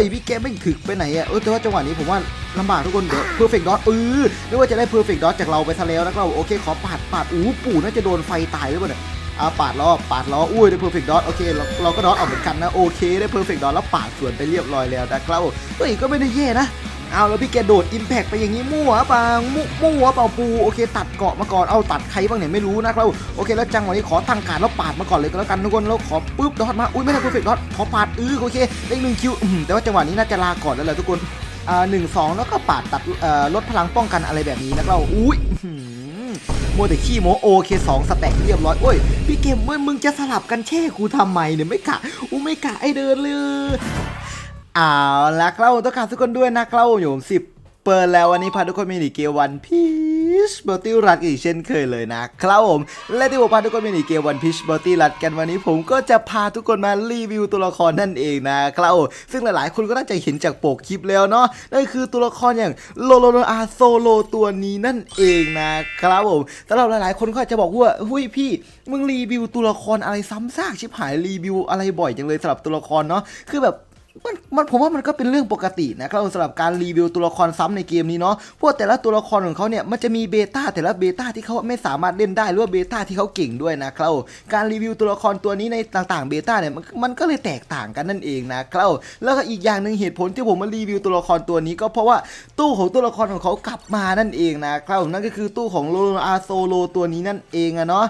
ยพี่แกไม่ถึกไปไหนอะเออแต่ว่าจังหวะนี้ผมว่าลำบากทุกคนเดี๋ยวเพอร์เฟกต์ดอทเออไม่ว่าจะได้เพอร์เฟกต์ดอทจากเราไปซะแล้วนะครับโอเคขอปาดปาดอู้ปู่น่าจะโดนไฟตายหรือเปล่าเนี่ยอ่าปาดล้อปาดล้ออุ้ยได้เพอร์เฟกต์ดอทโอเคเราเราก็ดอทออกเหมือนกันนะโอเคได้เพอร์เฟกต์ดอทแล้วปาดสวนไปเรียบร้อยแล้วนะครับเฮ้ยก็ไม่ได้แย่นะ เอาแล้วพี่แกโดดอิมแพกไปอย่างนี้มั่วเปล่ามั่วมั่วเปล่าปูโอเค ตัดเกาะมาก่อนเอาตัดใครบ้างเนี่ยไม่รู้นะครับโอเคแล้วจังหวะนี้ขอตั้งการแล้วปาดมาก่อนเลยก็แล้วกันทุกคนแล้วขอปุ๊บดอทมาอุ้ยไม่ได้เพอร์เฟกต์ดอทขอปาดอื้อโอเคได้อีกหนึ่งคิวแต่ว่าจังหวะนี้น่าจะลาก่อนแล้วแหละทุกคนอ่าหนึ่งสองแล้วก็ปาดตัดเอ่อลดพลังป้องกันอะไรแบบนี้นะครับอุ้ยมัวแต่ขี้โมโอเคสองสแต็กเรียบร้อยโอ้ยพี่เกมเมึงมึงจะสลับกันแช่กูทำไมเนี่ยไม่กะอู้ไม่กะไอเดินเลย เอาละครับต้องการทุกคนด้วยนะครับอยู่ผมสิบเปิดแล้ววันนี้พาทุกคนมีหนีเกวันพีชเบลตี้รัดอีกเช่นเคยเลยนะครับผมและที่ผมพาทุกคนมีหนีเกวันพีชเบลตี้รัดกันวันนี้ผมก็จะพาทุกคนมารีวิวตัวละครนั่นเองนะครับซึ่งหลายๆ คนก็น่าจะเห็นจากปกคลิปแล้วเนาะนั่นคือตัวละครอย่างโลโลโลอาโซโลตัวนี้นั่นเองนะครับผมสำหรับหลายๆ คนก็อาจจะบอกว่าหุ้ยพี่มึงรีวิวตัวละครอะไรซ้ำซากชิบหายรีวิวอะไรบ่อยจังเลยสำหรับตัวละครเนาะคือแบบ มันมันผมว่ามันก็เป็นเรื่องปกตินะครับสำหรับการรีวิวตัวละครซ้ำในเกมนี้เนาะพวกแต่ละตัวละครของเขาเนี่ยมันจะมีเบต้าแต่ละเบต้าที่เขาไม่สามารถเล่นได้หรือว่าเบต้าที่เขาเก่งด้วยนะครับการรีวิวตัวละครตัวนี้ในต่างๆเบต้าเนี่ยมันก็เลยแตกต่างกันนั่นเองนะครับแล้วก็อีกอย่างหนึ่งเหตุผลที่ผมมารีวิวตัวละครตัวนี้ก็เพราะว่าตู้ของตัวละครของเขากลับมานั่นเองนะครับนั่นก็คือตู้ของโลโลอาโซโลตัวนี้นั่นเองอะเนาะ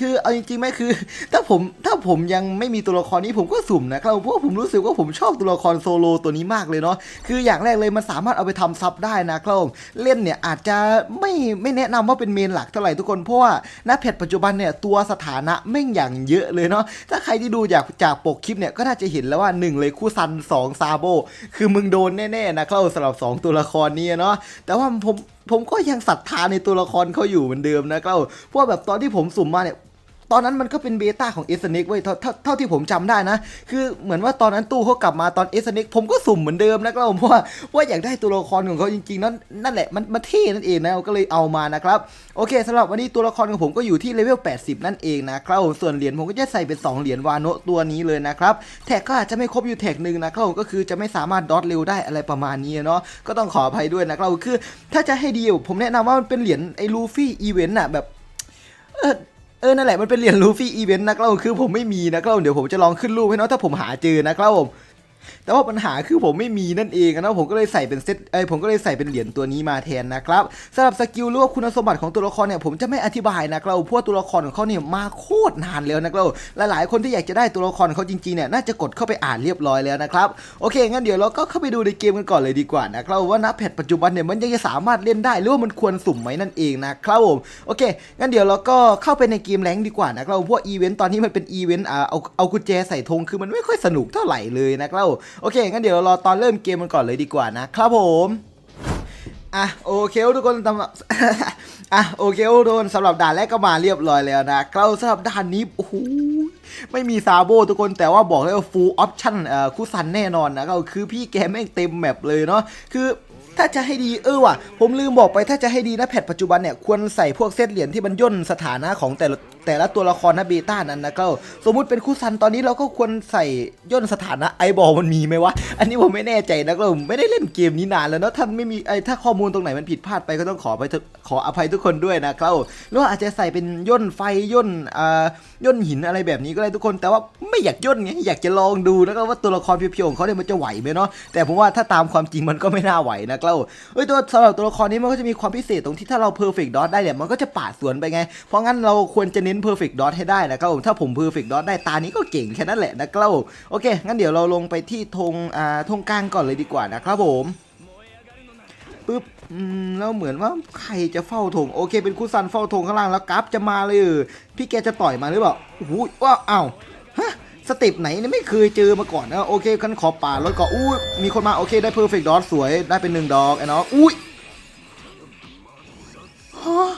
คือเอาจริงๆไหมคือ ถ้าผมถ้าผมยังไม่มีตัวละครนี้ผมก็สุ่มนะครับเพราะผมรู้สึกว่าผมชอบตัวละครโซโลตัวนี้มากเลยเนาะคืออย่างแรกเลยมันสามารถเอาไปทำซับได้นะครับเล่นเนี่ยอาจจะไม่ไม่แนะนำว่าเป็นเมนหลักเท่าไหร่ทุกคนเพราะว่าณแพทปัจจุบันเนี่ยตัวสถานะแม่งอย่างเยอะเลยเนาะถ้าใครที่ดูจากจากปกคลิปเนี่ยก็น่าจะเห็นแล้วว่าหนึ่งเลยคู่ซันสองซาโบ คือมึงโดนแน่ๆนะครับสำหรับสองตัวละครนี้เนาะแต่ว่าผมผมก็ยังศรัทธาในตัวละครเขาอยู่เหมือนเดิมนะครับเพราะว่าแบบตอนที่ผมสุ่มมาเนี่ย ตอนนั้นมันก็เป็นเบต้าของเอสเน็กเว้ยเท่าเท่าที่ผมจำได้นะ คือเหมือนว่าตอนนั้นตู้เขากลับมาตอนเอสเน็กผมก็สุ่มเหมือนเดิมนะครับผมเพราะว่าว่าอยากได้ตัวละครของเขาจริงๆนั่นนั่นแหละมันมันเท่นั่นเองนะก็เลยเอามานะครับ โอเคสำหรับวันนี้ตัวละครของผมก็อยู่ที่เลเวล 80 นั่นเองนะครับผมส่วนเหรียญผมก็จะใส่เป็น 2 เหรียญวาโนะตัวนี้เลยนะครับแท็กก็อาจจะไม่ครบอยู่แท็กหนึ่งนะครับผมก็คือจะไม่สามารถดอทเร็วได้อะไรประมาณนี้เนาะก็ต้องขออภัยด้วยนะครับคือ ถ้าจะให้ดีผมแนะนำว่ามันเป็นเหรียญไอ้ลูฟี่อีเวนต์อะแบบ เออนั่นแหละมันเป็นเหรียญลูฟี่อีเวนต์นะครับคือผมไม่มีนะครับเดี๋ยวผมจะลองขึ้นรูปให้เนาะถ้าผมหาเจอนะครับผม แต่ว่าปัญหาคือผมไม่มีนั่นเองนะผมก็เลยใส่เป็นเซตเอ้ยผมก็เลยใส่เป็นเหรียญตัวนี้มาแทนนะครับสำหรับสกิลหรือว่าคุณสมบัติของตัวละครเนี่ยผมจะไม่อธิบายนะครับเพราะว่าตัวละครของเขาเนี่ยมาโคตรนานแล้วนะครับหลายๆ คนที่อยากจะได้ตัวละครเขาจริงๆเนี่ยน่าจะกดเข้าไปอ่านเรียบร้อยแล้วนะครับโอเคงั้นเดี๋ยวเราก็เข้าไปดูในเกมกันก่อนเลยดีกว่านะครับว่าณแพทปัจจุบันเนี่ยมันยังจะสามารถเล่นได้หรือว่ามันควรสุ่มไหมนั่นเองนะครับผมโอเคงั้นเดี๋ยวเราก็เข้าไปในเกมแรงดีกว่านะครับพวกอีเวนต์ตอนนี้มันเป็นอีเวนต์เอาเอากุญแจใส่ธงคือมันไม่ค่อยสนุกเท่าไหร่เลยนะครับโอเคงั้นเดี๋ยวเรารอตอนเริ่มเกมกันก่อนเลยดีกว่านะครับผมอะโอเคทุกคนสำหรับอะโอเคทุกคนสำหรับด่านแรกก็มาเรียบร้อยแล้วนะเราสำหรับด่านนี้โอ้โหไม่มีซาโบทุกคนแต่ว่าบอกเลยว่าฟูลออปชั่นเอ่อคู่ซันแน่นอนนะก็คือพี่แกแม่งเต็มแมปเลยเนาะคือ ถ้าจะให้ดีเออว่ะ ผมลืมบอกไปถ้าจะให้ดีนะแพทปัจจุบันเนี่ยควรใส่พวกเซตเหรียญที่มันย่นสถานะของแต่ละแต่ละตัวละครนะเบต้านั้นนะก็สมมุติเป็นคู่ซันตอนนี้เราก็ควรใส่ย่นสถานะไอบอลมันมีไหมวะ อันนี้ผมไม่แน่ใจนะก็ผมไม่ได้เล่นเกมนี้นานแล้วเนาะถ้าไม่มีไอถ้าข้อมูลตรงไหนมันผิดพลาดไปก็ต้องขอไปขออภัยทุกคนด้วยนะครับหรือว่าอาจจะใส่เป็นย่นไฟย่นอ่าย่นหินอะไรแบบนี้ก็ได้ทุกคน แต่ว่าไม่อยากย่นไงอยากจะลองดูนะครับว่าตัวละครเพียวๆของเขาเนี่ยมันจะไหวไหมเนาะแต่ผมว่าถ้าตามความจริงมันก็ไม่น่าไหวนะครับเอ้ยตัวสำหรับตัวละครนี้มันก็จะมีความพิเศษตรงที่ถ้าเรา perfect dot ได้เนี่ยมันก็จะปาดสวนไปไง เพราะงั้นเราควรจะเน้น perfect dot ให้ได้นะครับผมถ้าผม perfect dot ได้ตานี้ก็เก่งแค่นั้นแหละนะครับโอเค งั้นเดี๋ยวเราลงไปที่ธงอ่าธงกลางก่อนเลยดีกว่านะครับผมปึ๊บอืมแล้วเหมือนว่าใครจะเฝ้าธงโอเค เป็นคุซันเฝ้าธงข้างล่างแล้วกราฟจะมาเลยพี่แกจะต่อยมาหรือเปล่าโอ้โหว้าวอ้าวฮะ สเต็ปไหนเนี่ยไม่เคยเจอมาก่อนนะโอเคคันขอป่ารถก่อนอู้มีคนมาโอเคได้ perfect dot สวยได้เป็นหนึ่งดอกไอ้น้องอุ้ยฮะ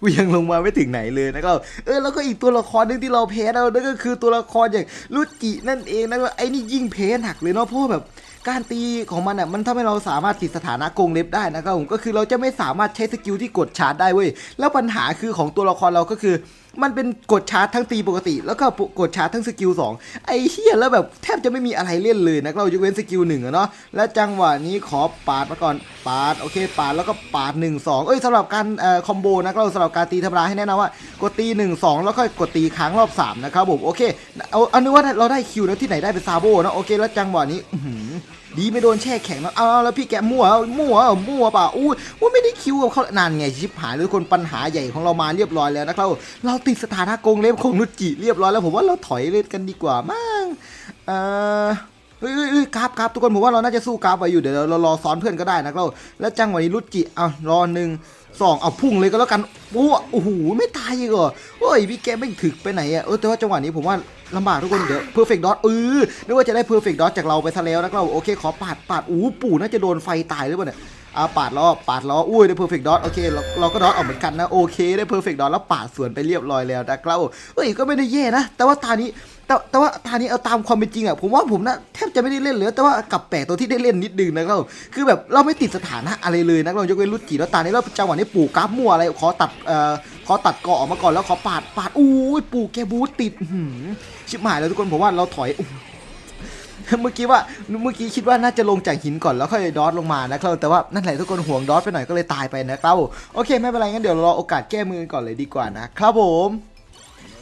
กูยังลงมาไม่ถึงไหนเลยนะครับเออแล้วก็อีกตัวละครหนึงที่เราแพ้เรานั่นก็คือตัวละครอย่างรุจินั่นเองนะไอ้นี่ยิ่งแพ้หนักเลยเนาะเพราะแบบ การตีของมันอะมันทำให้เราสามารถติดสถานะกงเล็บได้นะครับผมก็คือเราจะไม่สามารถใช้สกิลที่กดชาร์จได้เว้ยแล้วปัญหาคือของตัวละครเราก็คือ มันเป็นกดชาร์จทั้งตีปกติ แล้วก็กดชาร์จทั้งสกิล2ไอ้เฮียแล้วแบบแทบจะไม่มีอะไรเล่นเลยนะเรายกเว้นสกิลหนึ่งอะเนาะและจังหวะนี้ขอปาดมาก่อนปาดโอเค ปาดแล้วก็ปาด 1 2 เอ้ยสำหรับการเอ่อคอมโบนะเราสำหรับการตีธรรมดาให้แนะนำว่ากดตี 1 2 แล้วก็กดตีค้างรอบ3นะครับผมโอเคเอาอานึกว่าเราได้คิวแล้วที่ไหนได้เป็นซาโบนะโอเคแล้วจังหวะนี้อื ดีไม่โดนแช่แข็งนะเอาแล้วพี่แกมั่วมั่วมั่วเปล่าอู้ว่าไม่ได้คิวกับเขานานไงชิบหายเลยคนปัญหาใหญ่ของเรามาเรียบร้อยแล้วนะครับเราติดสถานะกงเล็บของนุจิเรียบร้อยแล้วผมว่าเราถอยเล่นกันดีกว่ามั้งเอ่อเฮ้ยเฮ้ยเฮ้ยกราฟกราฟทุกคนผมว่าเราน่าจะสู้กราฟไปอยู่เดี๋ยวเรารอซ้อนเพื่อนก็ได้นะเราแล้วจังหวะนี้รุจิเอารอหนึ่งสองเอาพุ่งเลยก็แล้วกันโอ้โอ้โหไม่ตายอีกเหรอโอ้ยพี่แกไม่ถึกไปไหนอะเออแต่ว่าจังหวะนี้ผมว่า ลำบากทุกคนเดี๋ยว perfect dot เออนึกว่าจะได้ perfect dot จากเราไปซะแล้วนะเราโอเคขอปาดปาดอู้ปู่น่าจะโดนไฟตายหรือเปล่าเนี่ยอ่าปาดล้อปาดล้ออุ้ยได้ perfect dot โอเคเราเราก็ดอทออกเหมือนกันนะโอเคได้ perfect dot แล้วปาดสวนไปเรียบร้อยแล้วนะเราเอ้ยก็ไม่ได้แย่นะ แต่ว่าตานี้แต่แต่ว่าตานี้เอาตามความเป็นจริงอะผมว่าผมนะแทบจะไม่ได้เล่นเลยแต่ว่ากลับแปลกตัวที่ได้เล่นนิดนึงนะครับคือแบบเราไม่ติดสถานะอะไรเลยนะเรายกเว้นรุจิแล้วตานี้แล้วจังหวะนี้ปู่กราฟมั่วอะไรขอตัดเอ่อ ขอตัดเกาะออกมาก่อนแล้วขอปาดปาดอู้ยปู่แกบูทติดหือชิบหายแล้วทุกคนผมว่าเราถอยเมื่อกี้ว่าเมื่อกี้คิดว่าน่าจะลงจากหินก่อนแล้วค่อยดอทลงมานะครับแต่ว่านั่นแหละทุกคนห่วงดอทไปหน่อยก็เลยตายไปนะครับโอเคไม่เป็นไรงั้นเดี๋ยวรอโอกาสแก้มือก่อนเลยดีกว่านะครับผม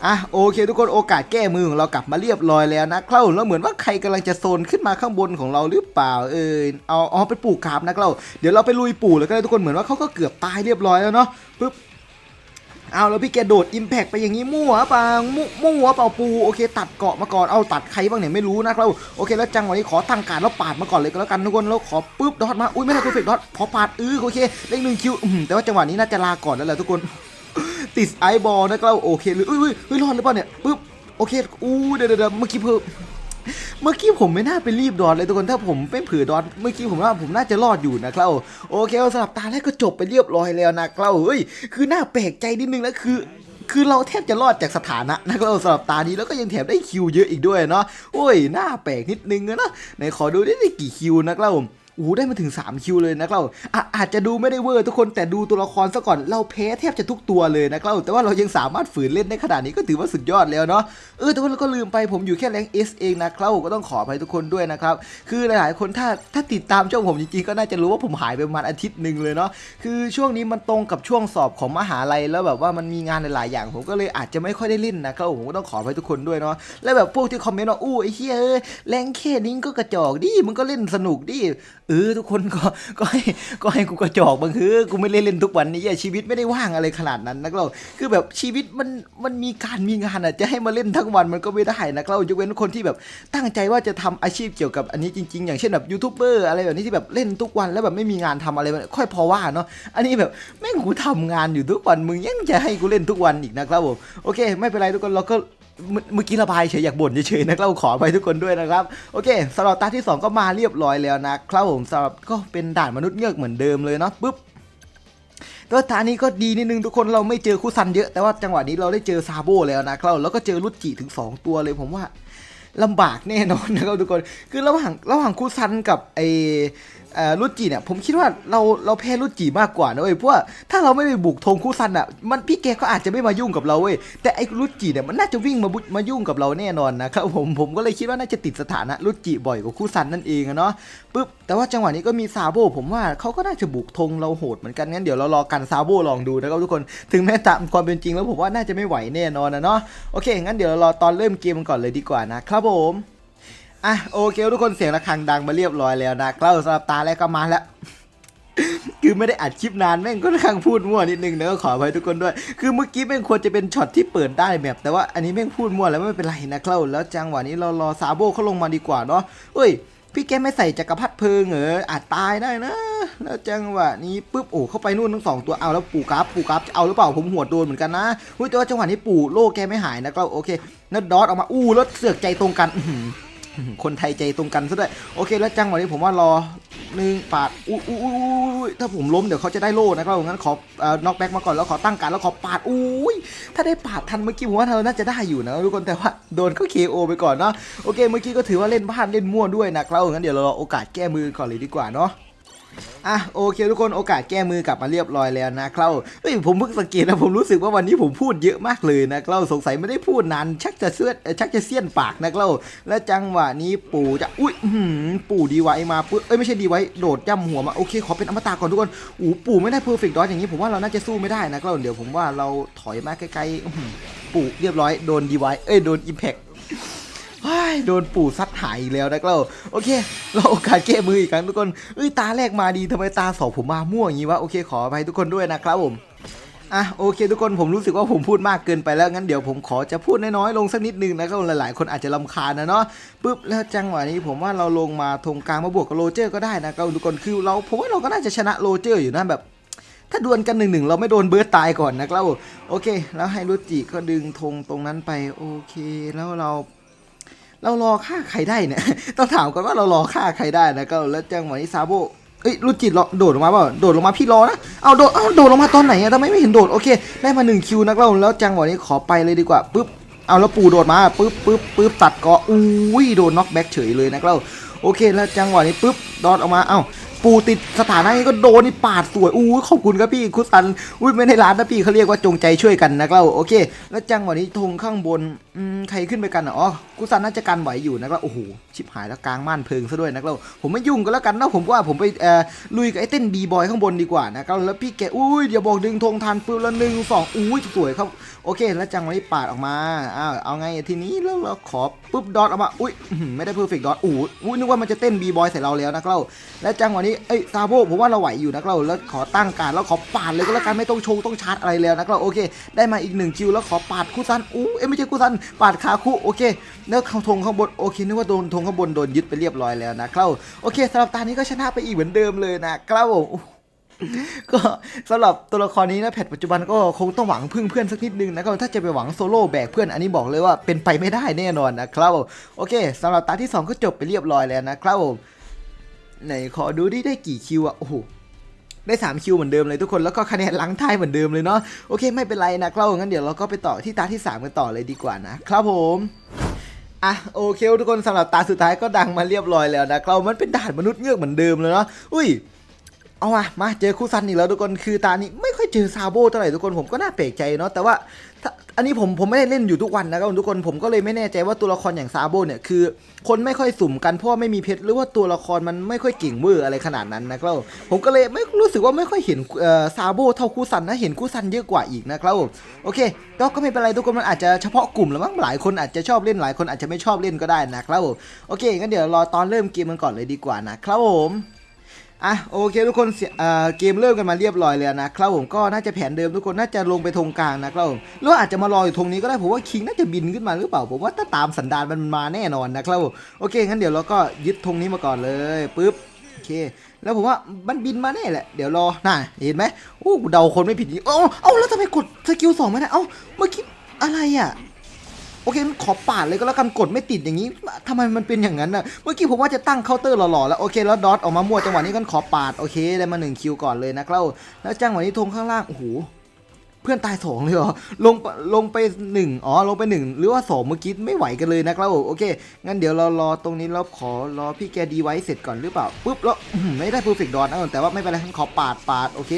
อะโอเค ทุกคนโอกาสแก้มือของเรากลับมาเรียบร้อยแล้วนะครับแล้วเหมือนว่าใครกำลังจะโซนขึ้นมาข้างบนของเราหรือเปล่าเออเอาอ๋อไปปลูกกราบนะครับเดี๋ยวเราไปลุยปู่เลยก็ได้ทุกคนเหมือนว่าเขาก็เกือบตายเรียบร้อยแล้วเนาะปึ๊บ เอาแล้วพี่แกโดดอิมแพกไปอย่างนี้มั่วเปล่ามั่วมั่วเปล่าปูโอเคตัดเกาะมาก่อนเอาตัดใครบ้างเนี่ยไม่รู้นะครับโอเคแล้วจังหวะนี้ขอตั้งการแล้วปาดมาก่อนเลยก็แล้วกันทุกคนแล้วขอปึ๊บดอทมาอุ้ยไม่ได้เพอร์เฟกต์ดอทขอปาดอื้อโอเคเลขหนึ่งคิวแต่ว่าจังหวะนี้น่าจะลาก่อนแล้วแหละทุกคนติดไอบอลนะครับโอเคเลยอุ้ยอุ้ยอุ้ยรอดหรือเปล่าเนี่ยปึ๊บโอเคอู้เดี๋ยวเดี๋ยวเดี๋ยวเมื่อกี้เพิ่ม เมื่อกี้ผมไม่น่าไปรีบดอนเลยทุกคนถ้าผมไม่เผื่อดอนเมื่อกี้ผมว่าผมน่าจะรอดอยู่นะครับโอเคสำหรับตาแรกก็จบไปเรียบร้อยแล้วนะครับเฮ้ยคือน่าแปลกใจนิดนึงแล้วคือคือเราแทบจะรอดจากสถานะนะครับสำหรับตานี้แล้วก็ยังแถมได้คิวเยอะอีกด้วยเนาะโอ้ยน่าแปลกนิดนึงนะไหนขอดูได้ได้กี่คิวนะครับผม โอ้ได้มาถึง 3 คิวเลยนะครับอะอาจจะดูไม่ได้เวอร์ทุกคนแต่ดูตัวละครซะก่อนเราแพ้แทบจะทุกตัวเลยนะครับแต่ว่าเรายังสามารถฝืนเล่นได้ขนาดนี้ก็ถือว่าสุดยอดแล้วเนาะเออแต่ว่าเราก็ลืมไปผมอยู่แค่แรง S เองนะครับก็ต้องขออภัยทุกคนด้วยนะครับคือหลายๆคนถ้าถ้าติดตามช่องผมจริงๆก็น่าจะรู้ว่าผมหายไปประมาณอาทิตย์หนึ่งเลยเนาะคือช่วงนี้มันตรงกับช่วงสอบของมหาลัยแล้วแบบว่ามันมีงานหลายๆอย่าง ผมก็เลยอาจจะไม่ค่อยได้เล่นนะครับผมก็ต้องขออภัยทุกคนด้วยเนาะแล้วแบบพวกที่คอมเมนต์ว่าอู้ไอ้เหี้ยเอ้ยแรงแค่นี้ก็กระจอกดิมึงก็เล่นสนุกดิเออทุกคนก็ก็ให้ก็ให้กูกระจอกบางคือกูไม่เล่นเล่นทุกวันนี้ชีวิตไม่ได้ว่างอะไรขนาดนั้นนะเราคือแบบชีวิตมันมันมีการมีงานอะจะให้มาเล่นทั้งวันมันก็ไม่ได้นะเรายกเว้นคนที่แบบตั้งใจว่าจะทำอาชีพเกี่ยวกับอันนี้จริง ๆ อย่างเช่นแบบยูทูบเบอร์อะไรแบบนี้ที่แบบเล่นทุกวันแล้วแบบไม่มีงานทำอะไรค่อยพอว่าเนาะอันนี้แบบแม่งกูทำงานอยู่ทุกวันมึงยังจะให้กูเล่นทุกวันอีกนะครับผมโอเค ไม่เป็นไรทุกคนเราก็ เมื่อกี้ระบายเฉยอยากบ่นเฉยๆนะครับขอไปทุกคนด้วยนะครับ โอเคสำหรับตาที่ 2 ก็มาเรียบร้อยแล้วนะครับผมสำหรับก็เป็นด่านมนุษย์เงือกเหมือนเดิมเลยเนาะปุ๊บแต่ว่าตานี้ก็ดีนิดนึงทุกคนเราไม่เจอคูซันเยอะ แต่ว่าจังหวะนี้เราได้เจอซาโบแล้วนะครับแล้วก็เจอรุจิถึง 2 ตัวเลยผมว่าลำบากแน่นอนนะครับทุกคน คือระหว่างระหว่างคูซันกับไอเอ่อรุจิเนี่ยผมคิดว่าเราเราแพ้รุจิมากกว่านะเว้ยเพราะว่าถ้าเราไม่ไปบุกธงคู่ซันอะมันพี่แกก็อาจจะไม่มายุ่งกับเราเว้ยแต่ไอ้รุจิเนี่ยมันน่าจะวิ่งมาบุมายุ่งกับเราแน่นอนนะครับผมผมก็เลยคิดว่าน่าจะติดสถานะรุจิบ่อยกว่าคู่ซันนั่นเองอะเนาะปึ๊บแต่ว่าจังหวะนี้ก็มีซาโบผมว่าเขาก็น่าจะบุกธงเราโหดเหมือนกันงั้นเดี๋ยวเรารอกันซาโบลองดูนะครับทุกคนถึงแม้ตามความเป็นจริงแล้วผมว่าน่าจะไม่ไหวแน่นอนนะเนาะโอเคงั้นเดี๋ยวเรารอตอนเริ่มเกมกันก่อนเลยดีกว่านะครับผม อะโอเคทุกคนเสียงระฆังดังมาเรียบร้อยแล้วนะครับสำหรับตาแรกก็มาแล้วคือไม่ได้อัดคลิปนานแม่งก็ข้างพูดมั่วนิดนึงนะก็ขออภัยทุกคนด้วย คือเมื่อกี้แม่งควรจะเป็นช็อตที่เปิดได้แบบแต่ว่าอันนี้แม่งพูดมั่วแล้วไม่เป็นไรนะครับแล้วจังหวะนี้เรารอซาโบเขาลงมาดีกว่าเนาะเอ้ย พี่แกไม่ใส่จักรพรรดิเพลิงเหรออาจตายได้นะ แล้วจังหวะนี้ปุ๊บโอ้เข้าไปนู่นทั้งสองตัวเอาแล้วปู่กราฟปู่กราฟเอาหรือเปล่าผมหัวโดนเหมือนกันนะเฮ้ยแต่ว่าจังหวะนี้ปู่โลแกไม่หายนะก็โอเคแล้วดอทออกมาอู้แล้วเสือกใจตรงกันอ คนไทยใจตรงกันซะด้วยโอเค แล้วจังหวะนี้ผมว่ารอหนึ่งปาดอุ้ยอุ้ยถ้าผมล้มเดี๋ยวเขาจะได้โล่นะครับงั้นขอน็อกแบ็กมาก่อนแล้วขอตั้งการแล้วขอปาดอุ้ยถ้าได้ปาดทันเมื่อกี้ผมว่าเราน่าจะได้อยู่นะทุกคนแต่ว่าโดนเขา KO ไปก่อนเนาะโอเคเมื่อกี้ก็ถือว่าเล่นบ้านเล่นมั่วด้วยนะครับงั้นเดี๋ยวเรารอโอกาสแก้มือก่อนเลยดีกว่าเนาะ อะโอเคทุกคนโอกาสแก้มือกลับมาเรียบร้อยแล้วนะครับเฮ้ยผมเพิ่งสังเกตนะผมรู้สึกว่าวันนี้ผมพูดเยอะมากเลยนะครับสงสัยไม่ได้พูดนานชักจะเสื้อชักจะเสี้ยนปากนะครับและจังหวะนี้ปู่จะอุ้ยปู่ดีไว้มาปุ๊บเอ้ยไม่ใช่ดีไว้โดดย่ำหัวมาโอเคขอเป็นอมตะก่อนทุกคนอู้ปู่ไม่ได้เพอร์เฟกต์ดออย่างนี้ผมว่าเราน่าจะสู้ไม่ได้นะครับเดี๋ยวผมว่าเราถอยมาใกล้ๆปู่เรียบร้อยโดนดีไว้เอ้ยโดนอิมแพค โดนปู่ซัดหายอีกแล้วนะครับโอเค เราโอกาสแก้มืออีกครั้งทุกคนเอ้ยตาแรกมาดีทำไมตาสองผมมาม่วอย่างนี้วะโอเคขออภัยทุกคนด้วยนะครับผมอะโอเคทุกคนผมรู้สึกว่าผมพูดมากเกินไปแล้วงั้นเดี๋ยวผมขอจะพูดน้อยๆลงสักนิดนึงนะครับหลายๆ คนอาจจะลำคาญนะเนาะปุ๊บแล้วจังหวะนี้ผมว่าเราลงมาทงกลางมาบวกกับโรเจอร์ก็ได้นะครับทุกคนคือเราผมว่าเราก็น่าจะชนะโรเจอร์อยู่นะแบบ ถ้าดวลกันหนึ่งหนึ่งเราไม่โดนเบิร์ดตายก่อนนะครับโอเค แล้วให้รุจิก็ดึงธงตรงนั้นไปโอเค แล้วเรา เรารอฆ่าใครได้เนี่ย ต้องถามก่อนว่าเรารอฆ่าใครได้นะก็แล้วจังหวะนี้ซาโบเอ้ยรุจิตโดดลงมาเปล่าโดดลงมาพี่รอนะเอาโดดเอาโดดลงมาตอนไหนอะทำไมไม่เห็นโดดโอเค ได้มาหนึ่งคิวนักเล่าแล้วจังหวะนี้ขอไปเลยดีกว่าปุ๊บเอาแล้วปูโดดมาปุ๊บปุ๊บปุ๊บตัดเกาะอุ้ยโดนน็อกแบ็กเฉยเลยนักเล่าโอเคแล้วจังหวะนี้ปุ๊บดอดออกมาเอ้า ปูติดสถานะนี้ก็โดนนี่ปาดสวยอู้ขอบคุณครับพี่คุซันอุ้ยไม่ในร้านนะพี่เขาเรียกว่าจงใจช่วยกันนะครับโอเค แล้วจังหวะนี้ธงข้างบนอืมใครขึ้นไปกันอ๋อคุซันน่าจะกันไหวอยู่นะครับโอ้โหชิบหายแล้วกลางม่านเพลิงซะด้วยนะครับผมไม่ยุ่งก็แล้วกันนะผมว่าผมไปเอ่อลุยกับไอ้เต้นบีบอยข้างบนดีกว่านะครับแล้วพี่แกอุ้ยเดี๋ยวบอกดึงธงทันปืนละหนึ่งสองอุ้ยสวยครับโอเค แล้วจังหวะนี้ปาดออกมาอ้าวเอาไงทีนี้แล้วเราขอปุ๊บดอทออกมา อุ้ยไม่ได้เพอร์เฟกต์ดอทอู้อุ้นึกว่ามันจะเต้นบีบอยใส่เราแล้วนะครับและจังหวะนี้เอ้ยซาโบผมว่าเราไหวอยู่นะครับแล้วขอตั้งการแล้วขอปาดเลยก็แล้วกันไม่ต้องชงต้องชาร์จอะไรแล้วนะครับโอเค ได้มาอีกหนึ่งคิวแล้วขอปาดคู่ซันอู้เอ้ยไม่ใช่คู่ซันปาดขาคู่โอเคแล้วเข้าธงข้างบนโอเคนึกว่าโดนธงข้างบนโดนยึดไปเรียบร้อยแล้วนะครับโอเคสำหรับตานี้ก็ชนะไปอีกเหมือนเดิมเลยนะครับผม ก็สำหรับตัวละครนี้นะแพทปัจจุบันก็คงต้องหวังพึ่งเพื่อนสักนิดนึงนะครับถ้าจะไปหวังโซโล่แบกเพื่อนอันนี้บอกเลยว่าเป็นไปไม่ได้แน่นอนนะครับโอเคสำหรับตาที่ 2 ก็จบไปเรียบร้อยแล้วนะครับผมไหนขอดูดิได้กี่คิวอะโอ้โหได้ 3 คิวเหมือนเดิมเลยทุกคนแล้วก็คะแนนหลังท้ายเหมือนเดิมเลยเนาะโอเคไม่เป็นไรนะครับงั้นเดี๋ยวเราก็ไปต่อที่ตาที่ 3 กันต่อเลยดีกว่านะครับผมอะโอเคทุกคนสำหรับตาสุดท้ายก็ดังมาเรียบร้อยแล้วนะครับมันเป็นด่านมนุษย์เงือกเหมือนเดิมเลยเนาะอุ้ย เอามามาเจอคู่ซันอีกแล้วทุกคนคือตานี้ไม่ค่อยเจอซาโบเท่าไหร่ทุกคนผมก็น่าแปลกใจเนาะแต่ว่าอันนี้ผมผมไม่ได้เล่นอยู่ทุกวันนะครับทุกคนผมก็เลยไม่แน่ใจว่าตัวละครอย่างซาโบเนี่ยคือ คนไม่ค่อยสุ่มกันเพราะไม่มีเพชรหรือว่าตัวละครมันไม่ค่อยเก่งเวอร์อะไรขนาดนั้นนะครับผมก็เลยไม่รู้สึกว่าไม่ค่อยเห็นซาโบเท่าคู่ซันนะเห็นคู่ซันเยอะกว่าอีกนะครับโอเคก็ก็ไม่เป็นไรทุกคนมันอาจจะเฉพาะกลุ่มแล้วมั้งหลายคนอาจจะชอบเล่นหลายคนอาจจะไม่ชอบเล่นก็ได้นะครับโอเคงั้นเดี๋ยวรอตอนเริ่มเกมกันก่อนเลยดีกว่านะครับผม อะโอเคทุกคนเอ่าเกมเริ่มกันมาเรียบร้อยแล้วนะครับผมก็น่าจะแผนเดิมทุกคนน่าจะลงไปธงกลางนะครับผมหรือว่าอาจจะมารออยู่ธงนี้ก็ได้ผมว่าคิงน่าจะบินขึ้นมาหรือเปล่าผมว่าถ้าตามสันดานมันมาแน่นอนนะครับผมโอเคงั้นเดี๋ยวเราก็ยึดธงนี้มาก่อนเลยปุ๊บโอเค แล้วผมว่ามันบินมาแน่แหละเดี๋ยวรอน่ะเห็นไหมโอ้เดาคนไม่ผิดนี่เอ้าเอ้าแล้วทำไมกดสกิลสองไม่ได้เอ้าเมื่อกี้อะไรอะ โอเคขอปาดเลยก็แล้วกันกดไม่ติดอย่างนี้ทำไมมันเป็นอย่างนั้นน่ะเมื่อกี้ผมว่าจะตั้งเคาน์เตอร์หล่อๆแล้วโอเคแล้วดอทออกมามั่วจังหวะนี้กันขอปาดโอเคได้มา1คิวก่อนเลยนะครับแล้วจังหวะนี้ธงข้างล่างโอ้โหเพื่อนตายสองเลยเหรอ ลงลงไปหนึ่งอ๋อ ลงไปหนึ่งหรือว่าสองเมื่อกี้ไม่ไหวกันเลยนะครับโอเค งั้นเดี๋ยวเรารอตรงนี้แล้วขอรอพี่แกดีไว้เสร็จก่อนหรือเปล่า ปุ๊บแล้วไม่ได้เพอร์เฟกต์ดอนนะแต่ว่าไม่เป็นไรขอปาดปาดโอเค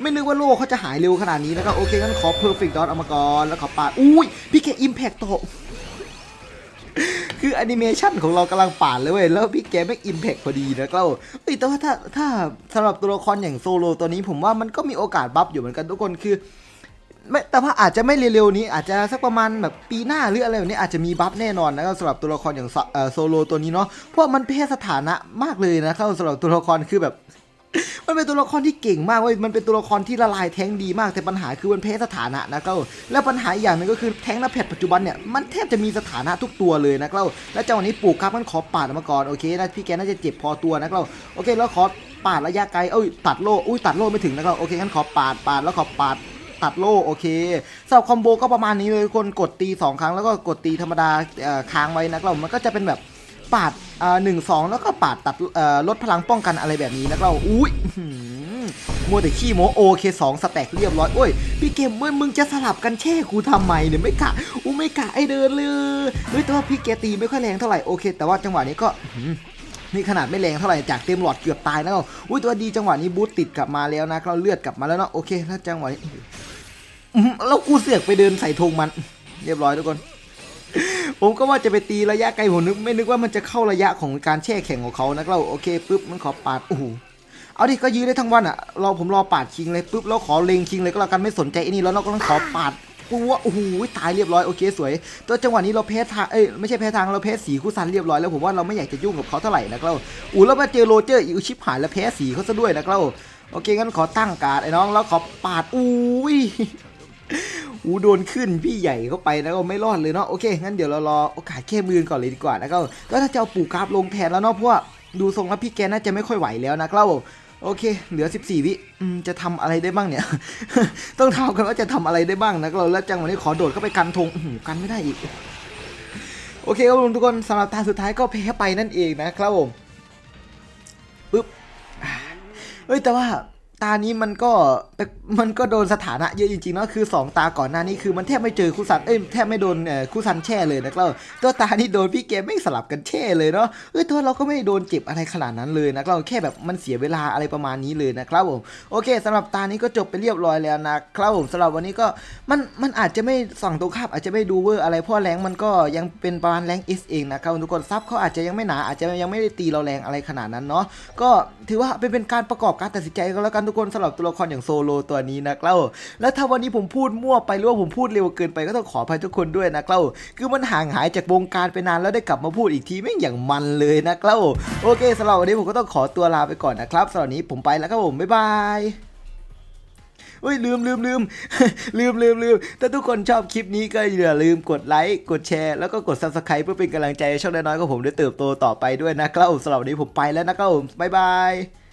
ไม่นึกว่าโลกเขาจะหายเร็วขนาดนี้นะครับโอเคงั้นขอ perfect dot เอามาก่อนแล้วขอปาดอุ้ยพี่แก impact ต่อคือแอนิเมชันของเรากำลังปาดเลยเว้ยแล้วพี่แกไม่อิมแพกพอดีนะกล้าเอ้ยแต่ว่าถ้าถ้าสำหรับตัวละครอย่างโซโลตัวนี้ผมว่ามันก็มีโอกาสบัฟอยู่เหมือนกันทุกคนคือไม่แต่ว่าอาจจะไม่เร็วๆนี้อาจจะสักประมาณแบบปีหน้าหรืออะไรแบบนี้อาจจะมีบัฟแน่นอนนะครับสำหรับตัวละครอย่างโซโซโลตัวนี้เนาะเพราะมันเพศสถานะมากเลยนะครับสำหรับตัวละครคือแบบ มันเป็นตัวละครที่เก่งมากเว้ย มันเป็นตัวละครที่ละลายแท้งดีมาก แต่ปัญหาคือมันแพ้สถานะนะครับแล้วปัญหาอีกอย่างหนึงก็คือแท้งและแพทปัจจุบันเนี่ย มันแทบจะมีสถานะทุกตัวเลยนะครับแล้วจังหวะนี้ปลูกครับมันขอปาดมาก่อน โอเคนะพี่แกน่าจะเจ็บพอตัวนะครับโอเค แล้วขอปาดระยะไกล เอ้ย ตัดโล่อุ้ย ตัดโล่ไม่ถึงนะครับโอเคงั้นขอปาดปาดแล้วขอปาดตัดโล่โอเคสำหรับคอมโบก็ประมาณนี้เลยคนกดตี 2 ครั้งแล้วก็กดตีธรรมดาเอ่อค้างไว้นะครับมันก็จะเป็นแบบ ปาดอ่าหนึ่งสองแล้วก็ปาดตัดอ่ลดพลังป้องกันอะไรแบบนี้นะครับอุ้ยมัวแต่ขี้โมโอเคสองสแต็กเรียบร้อยโอ้ยพี่เกมเมื่อมึงจะสลับกันแช่กูทำไมเนี่ยไม่กะอูไม่กะไอเดินเลยเฮ้ยแต่ว่าพี่เกตีไม่ค่อยแรงเท่าไหร่โอเค แต่ว่าจังหวะนี้ก็นี่ขนาดไม่แรงเท่าไหร่จากเต็มหลอดเกือบตายแล้วอุ้ยตัวดีจังหวะนี้บูทติดกลับมาแล้วนะเราเลือดกลับมาแล้วเนาะโอเคแล้วจังหวะนี้แล้วกูเสือกไปเดินใส่ธงมัน เรียบร้อยทุกคน ผมก็ว่าจะไปตีระยะไกลผมนึกไม่นึกว่ามันจะเข้าระยะของการแช่แข็งของเขานะเราโอเคปุ๊บมันขอปาดโอ้โหเอาดิก็ยื้อได้ทั้งวันอะรอผมรอปาดคิงเลยปุ๊บแล้วขอเลงคิงเลยก็แล้วกันไม่สนใจไอ้นี่แล้วเราก็ต้องขอปาดกูว่าโอ้โหตายเรียบร้อยโอเคสวยตัวจังหวะนี้เราแพ้ทางเอ้ยไม่ใช่แพ้ทางเราแพ้สีคู่ซันเรียบร้อยแล้วผมว่าเราไม่อยากจะยุ่งกับเขาเท่าไหร่นะครับอู้แล้วมาเจอโรเจอร์อีกชิปหายแล้วแพ้สีเขาซะด้วยนะครับโอเคงั้นขอตั้งการ์ดไอ้น้องแล้วขอปาดอุ้ย อูโดนขึ้นพี่ใหญ่เข้าไปนะก็ไม่รอดเลยเนาะโอเคงั้นเดี๋ยวเรารอโอกาสแค่มือก่อนเลยดีกว่านะครับก็ถ้าจะเอาปู่กราฟลงแทนแล้วเนาะเพราะว่าดูทรงแล้วพี่แกน่าจะไม่ค่อยไหวแล้วนะครับโอเค เหลือ 14 วิอืมจะทำอะไรได้บ้างเนี่ย ต้องถากันว่าจะทำอะไรได้บ้างนะครับแล้วจังหวะนี้ขอโดดเข้าไปกันธงกันไม่ได้อีก โอเคครับทุกคนสำหรับตาสุดท้ายก็แพ้ไปนั่นเองนะครับผมปึ๊บเฮ้ยแต่ว่า ตานี้มันก็มันก็โดนสถานะเยอะจริงๆเนาะคือ 2 ตาก่อนหน้านี้คือมันแทบไม่เจอคู่ซันเอ้ยแทบไม่โดนคู่ซันแช่เลยนะครับตัวตานี้โดนพี่เกมไม่สลับกันแช่เลยเนาะเอ้ยตัวเราก็ไม่ได้โดนเจ็บอะไรขนาดนั้นเลยนะครับแค่แบบมันเสียเวลาอะไรประมาณนี้เลยนะครับผมโอเคสำหรับตานี้ก็จบไปเรียบร้อยแล้วนะครับผมสำหรับวันนี้ก็มันมันอาจจะไม่สั่งตรงข้ามอาจจะไม่ดูเวอร์อะไรเพราะแรงมันก็ยังเป็นประมาณแรง S เองนะครับทุกคนซับเขาอาจจะยังไม่หนาอาจจะยังไม่ได้ตีเราแรงอะไรขนาดนั้นเนาะก็ถือว่าเป็นเป็นการประกอบการตัดสินใจก็แล้วกันทุกคนสำหรับตัวละครอย่างโซโลตัวนี้นะครับแล้วถ้าวันนี้ผมพูดมั่วไปหรือว่าผมพูดเร็วเกินไปก็ต้องขออภัยทุกคนด้วยนะครับคือมันห่างหายจากวงการไปนานแล้วได้กลับมาพูดอีกทีแม่อย่างมันเลยนะครับโอเคสำหรับวันนี้ผมก็ต้องขอตัวลาไปก่อนนะครับสำหรับนี้ผมไปแล้วครับผมบ๊ายบายเฮ้ยลืมลืมลืมลืมลืมลืมถ้าทุกคนชอบคลิปนี้ก็อย่าลืมกดไลค์กดแชร์แล้วก็กด subscribe เพื่อเป็นกำลังใจให้ช่องน้อยๆของผมได้เติบโตต่อไปด้วยนะครับสำหรับวันนี้ผมไปแล้วนะครับผมบ๊ายบาย